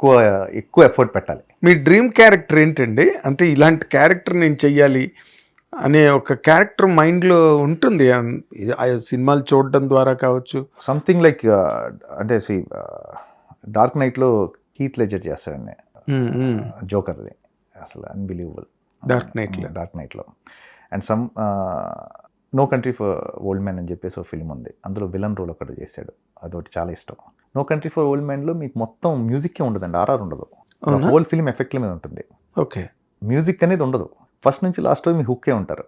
ఎక్కువ ఎక్కువ ఎఫర్ట్ పెట్టాలి. మీ డ్రీమ్ క్యారెక్టర్ ఏంటండి? అంటే ఇలాంటి క్యారెక్టర్ నేను చెయ్యాలి అనే ఒక క్యారెక్టర్ మైండ్లో ఉంటుంది. ఆ సినిమాలు చూడడం ద్వారా కావచ్చు. సంథింగ్ లైక్ అంటే డార్క్ నైట్లో హీత్ లెజర్ చేస్తాడండి. ఉమ్, ఉమ్. జోకర్ది అసలు అన్బిలీవబుల్ Dark Knight లో. డార్క్ నైట్లో and some no country for old man అని చెప్పేసి ఒక ఫిల్మ్ ఉంది. అందులో విలన్ రోల్ ఒకటి చేశాడు. అదొకటి చాలా ఇష్టం. నో కంట్రీ ఫర్ ఓల్డ్ మ్యాన్లో మీకు మొత్తం మ్యూజిక్కే ఉండదండి. ఆర్ఆర్ ఉండదు? హోల్ ఫిల్మ్ ఎఫెక్ట్ల మీద ఉంటుంది. ఓకే. మ్యూజిక్ అనేది ఉండదు. ఫస్ట్ నుంచి లాస్ట్ మీ హుక్కే ఉంటారు.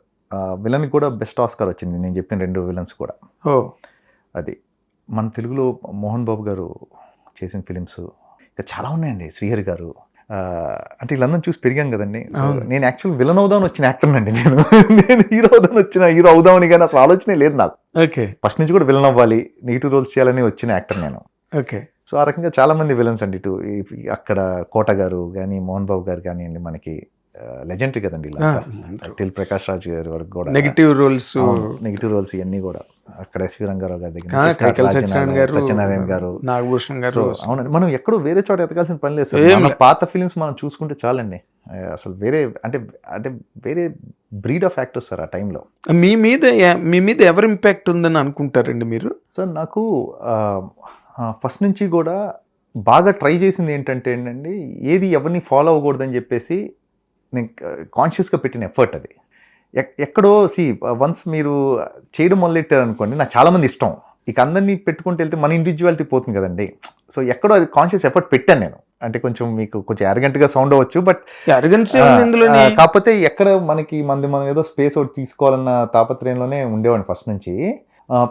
విలన్ కూడా బెస్ట్ ఆస్కార్ వచ్చింది. నేను చెప్పిన రెండు విలన్స్ కూడా. ఓ. అది మన తెలుగులో మోహన్ బాబు గారు చేసిన ఫిలిమ్స్ ఇంకా చాలా ఉన్నాయండి. శ్రీహరి గారు అంటే వీళ్ళందరం చూసి పెరిగాం కదండి. నేను యాక్చువల్ విలన్ అవుదామని వచ్చిన యాక్టర్ అండి నేను. నేను హీరో అవుదామని వచ్చిన హీరో అవుదామని కానీ అసలు ఆలోచనే లేదు నాకు. ఓకే. ఫస్ట్ నుంచి కూడా విలన్ అవ్వాలి నెగిటివ్ రోల్స్ చేయాలని వచ్చిన యాక్టర్ నేను. ఓకే. సో ఆ రకంగా చాలా మంది విలన్స్ అండి ఇటు అక్కడ కోట గారు కానీ మోహన్ బాబు గారు కానివ్వండి మనకి లెజెండరీ కదండి ఇలా తిల్ ప్రకాష్ రాజ్ గారి వరకు కూడా. నెగిటివ్ రోల్స్ నెగిటివ్ రోల్స్ ఇవన్నీ కూడా. అక్కడ ఎస్వి రంగారావు గారి దగ్గర సత్యనారాయణ గారు, నాగభూషణ్ గారు. అవునండి. మనం ఎక్కడో వేరే చోట ఎతకాల్సిన పని లేదు సార్. పాత ఫిలిమ్స్ మనం చూసుకుంటే చాలండి. అసలు వేరే అంటే అంటే వేరే బ్రీడ్ ఆఫ్ యాక్టర్స్ సార్ ఆ టైంలో మీ మీద మీ మీద ఎవరి ఇంపాక్ట్ ఉందని అనుకుంటారండి మీరు? సార్ నాకు ఫస్ట్ నుంచి కూడా బాగా ట్రై చేసింది ఏంటంటే ఏంటండి ఏది ఎవరిని ఫాలో అవ్వకూడదని చెప్పేసి నేను కాన్షియస్గా పెట్టిన ఎఫర్ట్ అది. ఎక్- ఎక్కడో సి వన్స్ మీరు చేయడం మొదలెట్టారు అనుకోండి నాకు చాలామంది ఇష్టం. ఇక అందరినీ పెట్టుకుంటూ వెళ్తే మన ఇండివిజువాలిటీ పోతుంది కదండి. సో ఎక్కడో అది కాన్షియస్ ఎఫర్ట్ పెట్టాను నేను. అంటే కొంచెం మీకు కొంచెం అరగంటగా సౌండ్ అవ్వచ్చు బట్ కాకపోతే ఎక్కడ మనకి మంది మనం ఏదో స్పేస్ ఒకటి తీసుకోవాలన్న తాపత్రయంలోనే ఉండేవాడిని ఫస్ట్ నుంచి.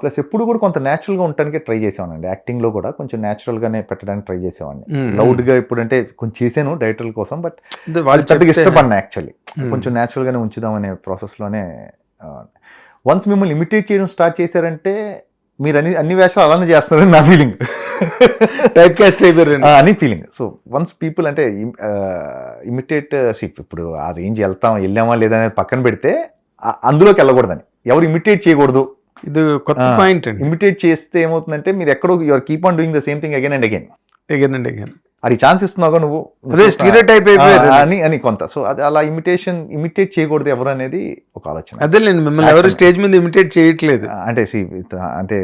ప్లస్ ఎప్పుడు కూడా కొంత న్యాచురల్గా ఉండటానికి ట్రై చేసేవాడిని యాక్టింగ్లో కూడా కొంచెం న్యాచురల్గానే పెట్టడానికి ట్రై చేసేవాడిని. లౌడ్గా ఇప్పుడు అంటే కొంచెం చేశాను డైరెక్టర్ల కోసం బట్ వాళ్ళు పెద్దగా ఇష్టపడినా యాక్చువల్లీ. కొంచెం న్యాచురల్గానే ఉంచుదామనే ప్రాసెస్లోనే వన్స్ మిమ్మల్ని ఇమిటేట్ చేయడం స్టార్ట్ చేశారంటే మీరు అన్ని అన్ని వేషాలు అలానే చేస్తున్నారని నా ఫీలింగ్ టైప్ కాస్ట్ అయిపోయారు అని ఫీలింగ్ సో వన్స్ పీపుల్ అంటే ఇమిటేట్ ఇప్పుడు ఆ రేంజ్ వెళ్తాం వెళ్ళామా లేదా అనేది పక్కన పెడితే అందులోకి వెళ్ళకూడదని. ఎవరు ఇమిటేట్ చేయకూడదు. ఇది కొత్త. పాయింట్ అండి. ఇమిటేట్ చేస్తే ఏమవుతుందంటే మీరు ఎక్కడో your keep on doing the same thing again and again again and again అది ఛాన్స్ ఇస్తున్నావుగా నువ్వు. అదే. ఆ, అని అని కొంత. సో అది అలా ఇమిటేషన్ ఇమిటేట్ చేయకూడదు ఎవరు అనేది ఒక ఆలోచన. అదేలేండి మిమ్మల్ని ఎవరు స్టేజ్ మీద ఇమిటేట్ చేయట్లేదు. అంటే అంటే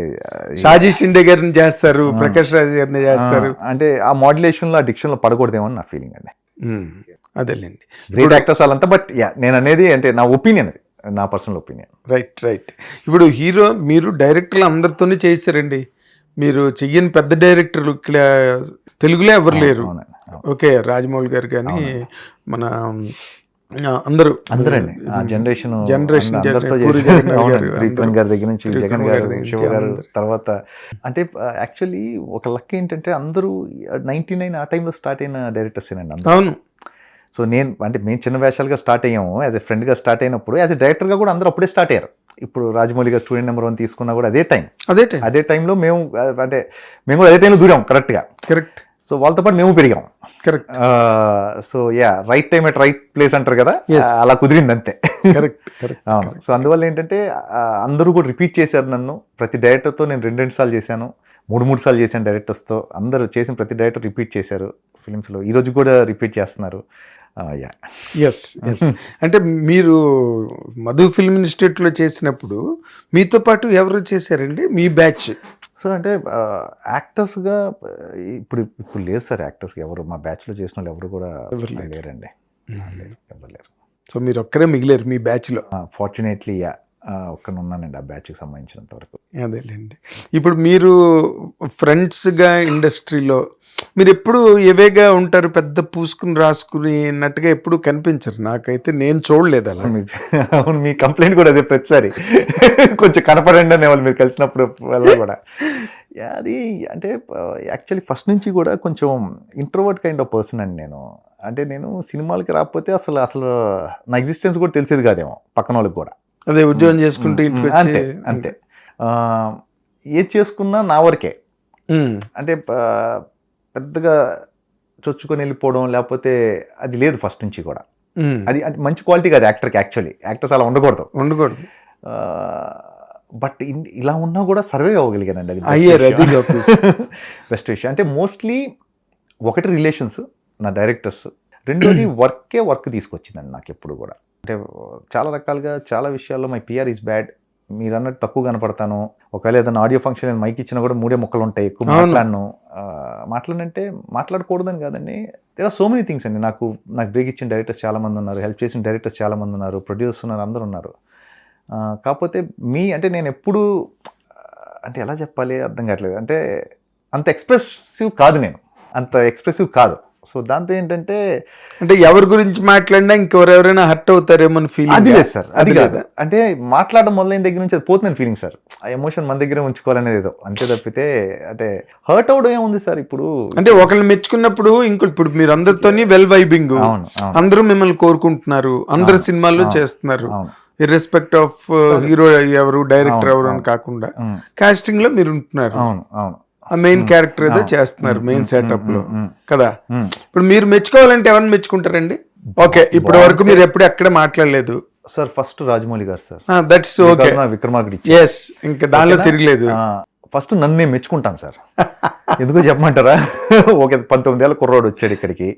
షాజీ షిండే గారిని చేస్తారు ప్రకాష్ రాజ్ గారిని చేస్తారు. అంటే ఆ మాడ్యులేషన్లో ఆ డిక్షన్లో పడకూడదేమో నా ఫీలింగ్ అండి. అదేలేండి గ్రేట్ యాక్టర్స్ వాళ్ళంతా బట్ యా నేను అనేది అంటే నా ఒపీనియన్ అది. నా పర్సనల్ ఒపీనియన్ రైట్ రైట్ ఇప్పుడు హీరో మీరు డైరెక్టర్లు అందరితోనే చేశారండి మీరు చెయ్యని పెద్ద డైరెక్టర్లు ఇక్కడ తెలుగులో ఎవరు లేరు. ఓకే రాజమౌళి గారు కానీ మన అందరూ. అందరండి. ఆ జనరేషన్ అవునండి. గారు, త్రివిక్రమ్ అందరూ. గారి దగ్గర నుంచి జగన్ గారు. తర్వాత అంటే యాక్చువల్లీ ఒక లక్ ఏంటంటే అందరూ నైన్టీ నైన్ ఆ టైంలో స్టార్ట్ అయిన డైరెక్టర్స్ అండి అవును. సో నేను అంటే మేము చిన్న వేషాలుగా స్టార్ట్ అయ్యాము. యాజ్ ఎ ఫ్రెండ్గా స్టార్ట్ అయినప్పుడు యాజ్ ఎ డైరెక్టర్గా కూడా అందరూ అప్పుడే స్టార్ట్ అయ్యారు. ఇప్పుడు రాజమౌళి గారు స్టూడెంట్ నెంబర్ వన్ తీసుకున్నా కూడా అదే టైం అదే టైం అదే టైంలో మేము అంటే మేము కూడా అదే టైంలో దూరాం కరెక్ట్గా కరెక్ట్ సో వాళ్ళతో పాటు మేము పెరిగాం correct so ya right time at right place అంటారు కదా? అలా కుదిరింది అంతే. కరెక్ట్ కరెక్ట్ అవును. సో అందువల్ల ఏంటంటే అందరూ కూడా రిపీట్ చేశారు నన్ను. ప్రతి డైరెక్టర్తో నేను రెండు రెండు సార్లు చేశాను. మూడు మూడు సార్లు చేశాను డైరెక్టర్స్తో అందరూ చేసిన ప్రతి డైరెక్టర్ రిపీట్ చేశారు. ఫిలిమ్స్లో ఈ రోజు కూడా రిపీట్ చేస్తున్నారు. యా. ఎస్ ఎస్ అంటే మీరు మధు ఫిల్మ్ ఇన్స్టిట్యూట్లో చేసినప్పుడు మీతో పాటు ఎవరు చేశారండి? మీ బ్యాచ్. సో అంటే యాక్టర్స్గా ఇప్పుడు ఇప్పుడు లేరు సార్ యాక్టర్స్గా ఎవరు. మా బ్యాచ్లో చేసిన వాళ్ళు ఎవరు కూడా. లేరండి. లేరు ఎవరు లేరు. సో మీరు ఒక్కరే మిగిలేరు మీ బ్యాచ్లో. Fortunately ya. ఒక్కడ ఉన్నానండి ఆ బ్యాచ్కి సంబంధించినంత వరకు. అదేలేండి. ఇప్పుడు మీరు ఫ్రెండ్స్గా ఇండస్ట్రీలో మీరు ఎప్పుడు ఎవేగా ఉంటారు పెద్ద పూసుకుని రాసుకుని అన్నట్టుగా ఎప్పుడు కనిపించరు. నాకైతే నేను చూడలేదు అలా. అవును మీ కంప్లైంట్ కూడా అదే ప్రతిసారి. కొంచెం కనపడండి అనే వాళ్ళు మీరు కలిసినప్పుడు కూడా. అది అంటే యాక్చువల్లీ ఫస్ట్ నుంచి కూడా కొంచెం ఇంట్రోవర్ట్ కైండ్ ఆఫ్ పర్సన్ అండి నేను. అంటే నేను సినిమాలకి రాకపోతే అసలు అసలు నా ఎగ్జిస్టెన్స్ కూడా తెలిసేది కాదేమో పక్కన వాళ్ళకి కూడా. అదే ఉద్యోగం చేసుకుంటూ అంతే అంతే. ఏది చేసుకున్నా నా వరకే. అంటే పెద్దగా చొచ్చుకొని వెళ్ళిపోవడం లేకపోతే అది లేదు ఫస్ట్ నుంచి కూడా. అది అంటే మంచి క్వాలిటీ కాదు యాక్టర్కి యాక్చువల్లీ. యాక్టర్స్ అలా ఉండకూడదు. ఉండకూడదు. బట్ ఇలా ఉన్నా కూడా సర్వే అవ్వగలిగానండి అది. అయ్యారు అది బెస్ట్ విషయం. అంటే మోస్ట్లీ ఒకటి రిలేషన్స్ నా డైరెక్టర్స్ రెండోది వర్కే వర్క్ తీసుకొచ్చిందండి నాకు ఎప్పుడు కూడా. అంటే చాలా రకాలుగా చాలా విషయాల్లో మై పిఆర్ ఈజ్ బ్యాడ్ మీరు అన్నట్టు తక్కువ కనపడతాను. ఒకవేళ ఏదైనా ఆడియో ఫంక్షన్ నేను మైక్ ఇచ్చినా కూడా మూడే ముక్కలు ఉంటాయి. ఎక్కువ. మాట్లాడను. ఆ, మాట్లాడనంటే మాట్లాడకూడదని కాదండి. There are so many things అండి. నాకు నాకు బ్రేక్ ఇచ్చిన డైరెక్టర్స్ చాలా మంది ఉన్నారు. హెల్ప్ చేసిన డైరెక్టర్స్ చాలా మంది ఉన్నారు. ప్రొడ్యూసర్స్ ఉన్నారు. అందరూ ఉన్నారు. కాకపోతే మీ అంటే నేను ఎప్పుడు అంటే ఎలా చెప్పాలి? అర్థం కావట్లేదు. అంటే అంత ఎక్స్ప్రెసివ్ కాదు నేను. అంత ఎక్స్ప్రెసివ్ కాదు. సో దాంతో ఏంటంటే అంటే ఎవరి గురించి మాట్లాడినా ఇంకెవరెవరైనా హర్ట్ అవుతారేమో అది ఫీలింగ్ లేదు సార్ అది కాదు. అంటే మాట్లాడడం మొదలైన దగ్గర నుంచి అది పోతుందని ఫీలింగ్ సార్. ఆ ఎమోషన్ మన దగ్గర ఉంచుకోవాలనేది ఏదో. అంతే తప్పితే అంటే హర్ట్ అవడం ఏముంది సార్ ఇప్పుడు? అంటే ఒకరిని మెచ్చుకున్నప్పుడు ఇంకో ఇప్పుడు మీరు అందరితోని వెల్ వైబింగ్ అందరూ మిమ్మల్ని కోరుకుంటున్నారు. అందరు సినిమాల్లో చేస్తున్నారు. ఇర్రెస్పెక్ట్ ఆఫ్ హీరో ఎవరు డైరెక్టర్ ఎవరు అని కాకుండా. కాస్టింగ్లో మీరు ఉంటున్నారు అవును అవును. మెయిన్ క్యారెక్టర్ ఏదో చేస్తున్నారు మెయిన్ సెటప్లో. కదా. ఇప్పుడు మీరు మెచ్చుకోవాలంటే ఎవరిని మెచ్చుకుంటారండి? ఓకే ఇప్పటి వరకు మీరు ఎప్పుడు ఎక్కడ మాట్లాడలేదు. సార్ ఫస్ట్ రాజమౌళి గారు సార్. దట్స్ ఓకే విక్రమార్కుడి ఎస్ ఇంకా దానిలో తిరగలేదు. ఫస్ట్ నన్ను నేను మెచ్చుకుంటాను సార్. ఎందుకో చెప్పమంటారా? ఒక పంతొమ్మిది ఏళ్ళ కుర్రోడు వచ్చాడు ఇక్కడికి.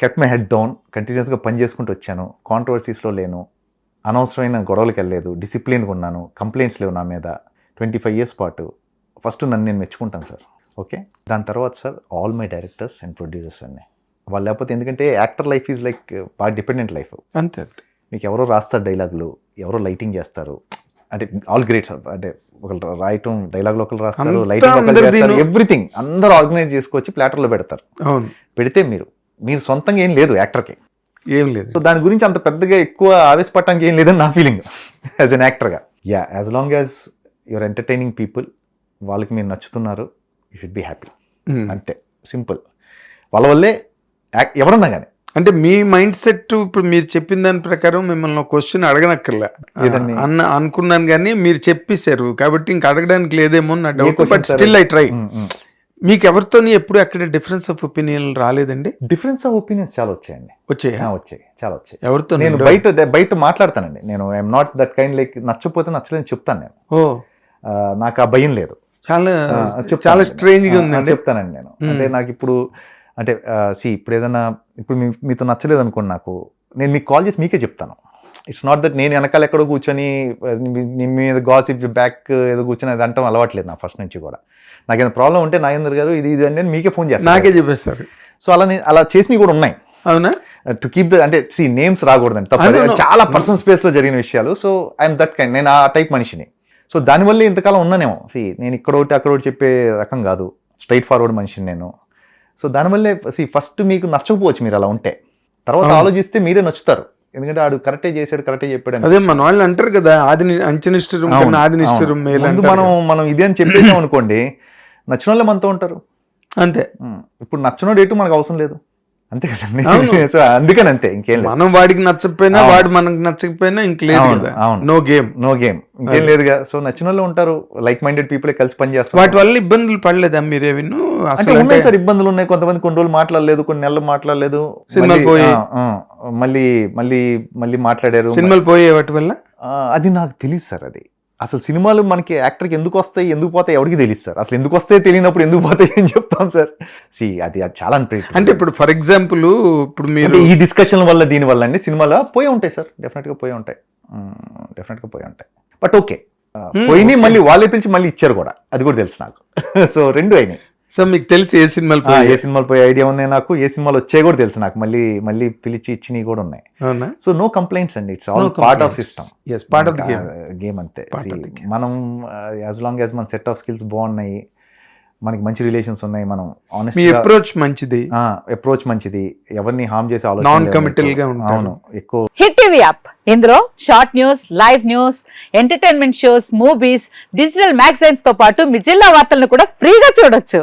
కెట్ మై హెడ్ డౌన్ కంటిన్యూస్గా పని చేసుకుంటూ వచ్చాను. కాంట్రవర్సీస్లో లేను. అనవసరమైన గొడవలకు వెళ్ళలేదు. డిసిప్లిన్గా ఉన్నాను. కంప్లైంట్స్ లేవు నా మీద. ట్వంటీ ఫైవ్ ఇయర్స్ పాటు. ఫస్ట్ నన్ను నేను మెచ్చుకుంటాను సార్ ఓకే? దాని తర్వాత sir all my directors and producers అన్నీ. వాళ్ళు లేకపోతే ఎందుకంటే యాక్టర్ లైఫ్ ఈజ్ లైక్ బాగా డిపెండెంట్ లైఫ్. అంతే మీకు ఎవరో రాస్తారు డైలాగులు ఎవరో లైటింగ్ చేస్తారు. అంటే ఆల్ గ్రేట్ సార్ అంటే ఒకరు రాయటం డైలాగులు ఒకరు రాస్తారు లైటింగ్ ఎవ్రీథింగ్ అందరూ ఆర్గనైజ్ చేసుకొచ్చి ప్లాటర్లో పెడతారు. పెడితే మీరు మీరు సొంతంగా ఏం లేదు యాక్టర్కి. ఏం లేదు. సో దాని గురించి అంత పెద్దగా ఎక్కువ ఆవేశపడటానికి ఏం లేదని నా ఫీలింగ్ యాజ్ అన్ యాక్టర్గా ya as long as your entertaining people వాళ్ళకి మీరు నచ్చుతున్నారు యూ షుడ్ బి హ్యాపీ. అంతే. సింపుల్ వాళ్ళ వల్లే ఎవరన్నా కానీ అంటే మీ మైండ్ సెట్ ఇప్పుడు మీరు చెప్పిన దాని ప్రకారం మిమ్మల్ని క్వశ్చన్ అడగనక్కర్లే? అన్న అనుకున్నాను కానీ మీరు చెప్పేశారు. కాబట్టి ఇంక అడగడానికి లేదేమో నా doubt. But? Still I try మీకు ఎవరితోని ఎప్పుడు అక్కడ డిఫరెన్స్ ఆఫ్ ఒపీనియన్ రాలేదండి? డిఫరెన్స్ ఆఫ్ ఒపీనియన్స్ చాలా వచ్చాయండి. వచ్చాయా? ఆ, వచ్చాయి. చాలా వచ్చాయి. ఎవరితో నేను బయట బయట మాట్లాడతానండి. నేను I'm not that kind like నచ్చపోతే నచ్చలేని చెప్తాను నేను. నాకు ఆ భయం లేదు. చాలా. చాలా స్ట్రేంజ్గా ఉందండి. చెప్తానండి నేను. అంటే నాకు ఇప్పుడు అంటే సి ఇప్పుడు ఏదైనా ఇప్పుడు మీతో నచ్చలేదు అనుకోండి నాకు నేను మీకు కాల్ చేసి మీకే చెప్తాను. ఇట్స్ నాట్ దట్ నేను వెనకాల ఎక్కడో కూర్చొని మీ మీద గాసిప్ బ్యాక్ ఏదో కూర్చొని అది అంటాం అలవాట్లేదు నా ఫస్ట్ నుంచి కూడా. నాకు ఏదైనా ప్రాబ్లం ఉంటే నాగేంద్ర గారు ఇది ఇది అంటే మీకే ఫోన్ చేస్తాను నాకే చెప్పేస్తారు. సో అలా అలా చేసినవి కూడా ఉన్నాయి. అవునా? టు కీప్ ద అంటే సి నేమ్స్ రాకూడదండి. తప్ప. చాలా పర్సనల్ స్పేస్లో జరిగిన విషయాలు. సో ఐఎమ్ దట్ కైండ్ నేను ఆ టైప్ మనిషిని. సో దానివల్లే ఇంతకాలం ఉన్నానేమో. సి నేను ఇక్కడ ఒకటి అక్కడ ఒకటి చెప్పే రకం కాదు. స్ట్రైట్ ఫార్వర్డ్ మనిషిని నేను. సో దానివల్లే సి ఫస్ట్ మీకు నచ్చకపోవచ్చు మీరు అలా ఉంటే. తర్వాత ఆలోచిస్తే మీరే నచ్చుతారు. ఎందుకంటే ఆడు కరెక్టే చేశాడు కరెక్టే చెప్పాడు. అదే మన వాళ్ళు అంటారు కదా ఆది ని- అంచనిష్టం అవును, కన్నా ఆది నిష్ఠురం అవును. మేలు ముందు మనం మనం ఇదే అని చెప్పేసాం అనుకోండి నచ్చిన వాళ్ళే మనతో ఉంటారు. అంతే. ఇప్పుడు నచ్చినోడు ఎటు మనకు అవసరం లేదు. అంతే కదండి. సో అందుకని అంతే ఇంకేం లేదు. మనం వాడికి నచ్చకపోయినా. వాడు మనకు నచ్చకపోయినా ఇంక లేదు అవును. నో గేమ్ నో గేమ్ ఇంకేం లేదుగా. సో నచ్చిన వాళ్ళు ఉంటారు. లైక్ మైండెడ్ పీపుల్ కలిసి పని చేస్తారు. వాటి వల్ల ఇబ్బందులు పడలేదా మీరేవిను అంటే అసలు ఉన్నాయి సార్ ఇబ్బందులు ఉన్నాయి కొంతమంది కొన్ని రోజులు మాట్లాడలేదు కొన్ని నెలలు మాట్లాడలేదు. సినిమాలు పోయి. మళ్ళీ మళ్ళీ మళ్ళీ మాట్లాడారు. సినిమాలు పోయే వాటి వల్ల? అది నాకు తెలియదు సార్ అది. అసలు సినిమాలు మనకి యాక్టర్కి ఎందుకు వస్తాయి ఎందుకు పోతాయి ఎవరికి తెలియదు సార్. అసలు ఎందుకు వస్తాయో తెలియనప్పుడు ఎందుకు పోతాయి అని చెప్తాం సార్. సి అది అది చాలా అన్ప్రెడిక్టబుల్ అంటే ఇప్పుడు ఫర్ ఎగ్జాంపుల్ ఇప్పుడు మీరు ఈ డిస్కషన్ వల్ల దీని వల్ల అండి సినిమాలో పోయి ఉంటాయి సార్. డెఫినెట్గా పోయి ఉంటాయి. డెఫినెట్గా పోయి ఉంటాయి. బట్ ఓకే పోయినాయి మళ్ళీ వాళ్ళే పిలిచి మళ్ళీ ఇచ్చారు కూడా. అది కూడా తెలుసు నాకు. సో రెండు అయినాయి. సో మీకు తెలిసి ఏ సినిమాలు ఏ సినిమాలు పోయే ఐడియా ఉంది నాకు? ఏ సినిమాలు వచ్చాయి కూడా తెలుసు నాకు. మళ్ళీ మళ్ళీ పిలిచి ఇచ్చినవి కూడా ఉన్నాయి. అవునా? సో నో కంప్లైంట్స్ అండి. It's all part of system part of game game అంతే. మనం యాజ్ లాంగ్ యాజ్ మన సెట్ ఆఫ్ స్కిల్స్ బాగున్నాయి మనకి మంచి రిలేషన్స్ ఉన్నాయి మనం మీ ఆనెస్ట్ అప్రోచ్ మంచిది. అప్రోచ్ మంచిది. ఎవరిని హార్మ్ చేసే ఆలోచన committal మీకు. గా ఉంటారు. అవును ఎక్కువ హిట్ టీవీ యాప్ ఇందులో short news live news entertainment shows movies digital మ్యాగజైన్స్తో పాటు మీ జిల్లా వార్తలను కూడా ఫ్రీగా చూడొచ్చు.